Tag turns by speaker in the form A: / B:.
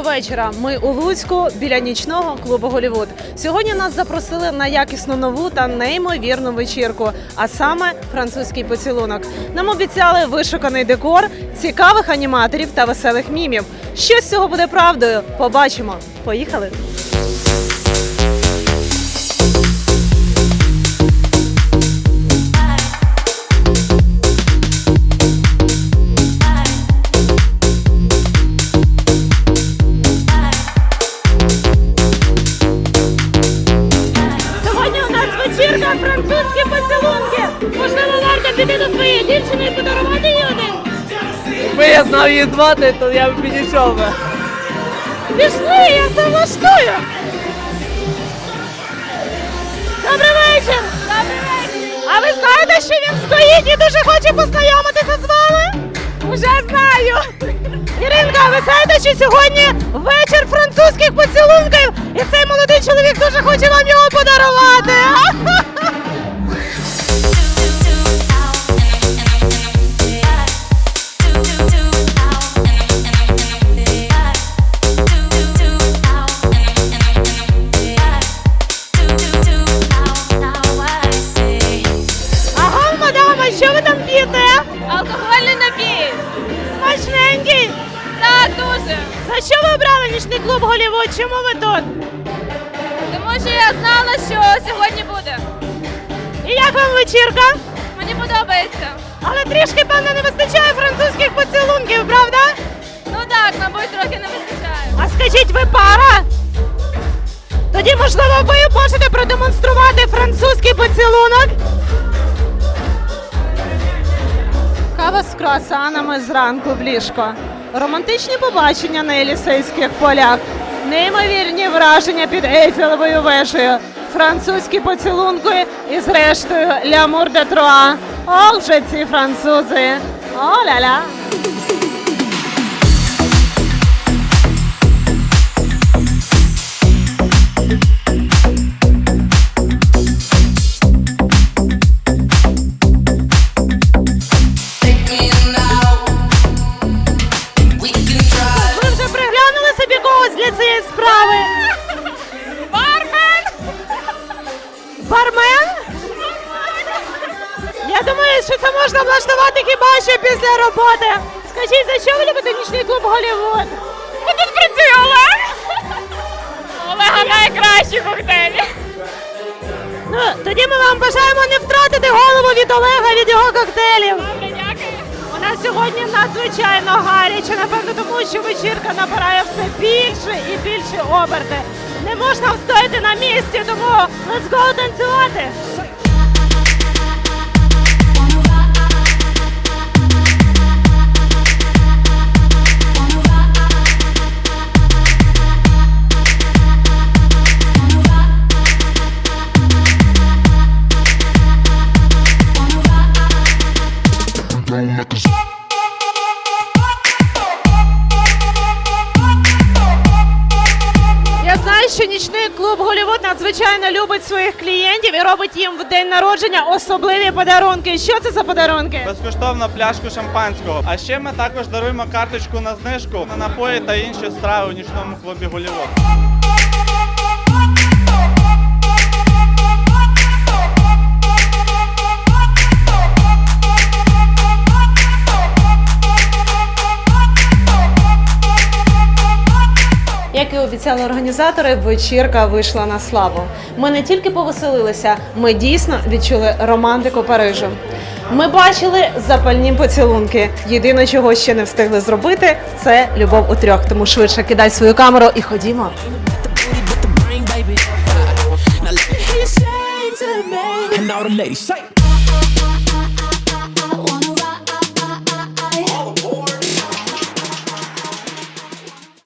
A: вечора. Ми у Луцьку біля нічного клубу Голівуд. Сьогодні нас запросили на якісну нову та неймовірну вечірку, а саме французький поцілунок. Нам обіцяли вишуканий декор, цікавих аніматорів та веселих мімів. Що з цього буде правдою? Побачимо. Поїхали! Французькі поцілунки. Можливо, варто піти до своєї дівчини і подарувати їй один.
B: Якби я знав її звати, то я б підійшов би.
A: Пішли, я це влаштую. Добрий вечір. Добрий вечір. А ви знаєте, що він стоїть і дуже хоче познайомитися з вами? Уже знаю. Іринка, а ви знаєте, що сьогодні вечір французьких поцілунків, і цей молодий чоловік дуже хоче вам його подарувати. Що ви обрали нічний клуб Голівуд? Чому ви тут?
C: Тому що я знала, що сьогодні буде.
A: І як вам вечірка?
C: Мені подобається.
A: Але трішки, певно, не вистачає французьких поцілунків, правда?
C: Ну так, мабуть, трохи не вистачає.
A: А скажіть, ви пара? Тоді, можливо, ви можете продемонструвати французький поцілунок? Кава з круасанами зранку в ліжко. Романтичні побачення на Елісейських полях. Неймовірні враження під Ейфелевою вежею. Французькі поцілунки і зрештою лямур де Труа. О, вже ці французи. О-ля-ля. Я що це можна влаштувати хіба що після роботи. Скажіть, за що ви любите нічний клуб Голівуд?
C: Бо тут працює Олег. Олега найкращі коктейлі.
A: Ну, тоді ми вам бажаємо не втратити голову від Олега від його коктейлів.
C: Добре, дякую.
A: У нас сьогодні надзвичайно гаряче, напевно, тому що вечірка набирає все більше і більше оберти. Не можна встояти на місці, тому let's go танцювати. Я знаю, що нічний клуб Голівуд надзвичайно любить своїх клієнтів і робить їм в день народження особливі подарунки. Що це за подарунки?
D: Безкоштовно пляшку шампанського. А ще ми також даруємо карточку на знижку на напої та інші страви у нічному клубі Голівуд.
A: Обіцяли організатори, вечірка вийшла на славу. Ми не тільки повеселилися, ми дійсно відчули романтику Парижу. Ми бачили запальні поцілунки. Єдине, чого ще не встигли зробити, це любов у трьох. Тому швидше кидай свою камеру і ходімо.
E: And all the ladies say.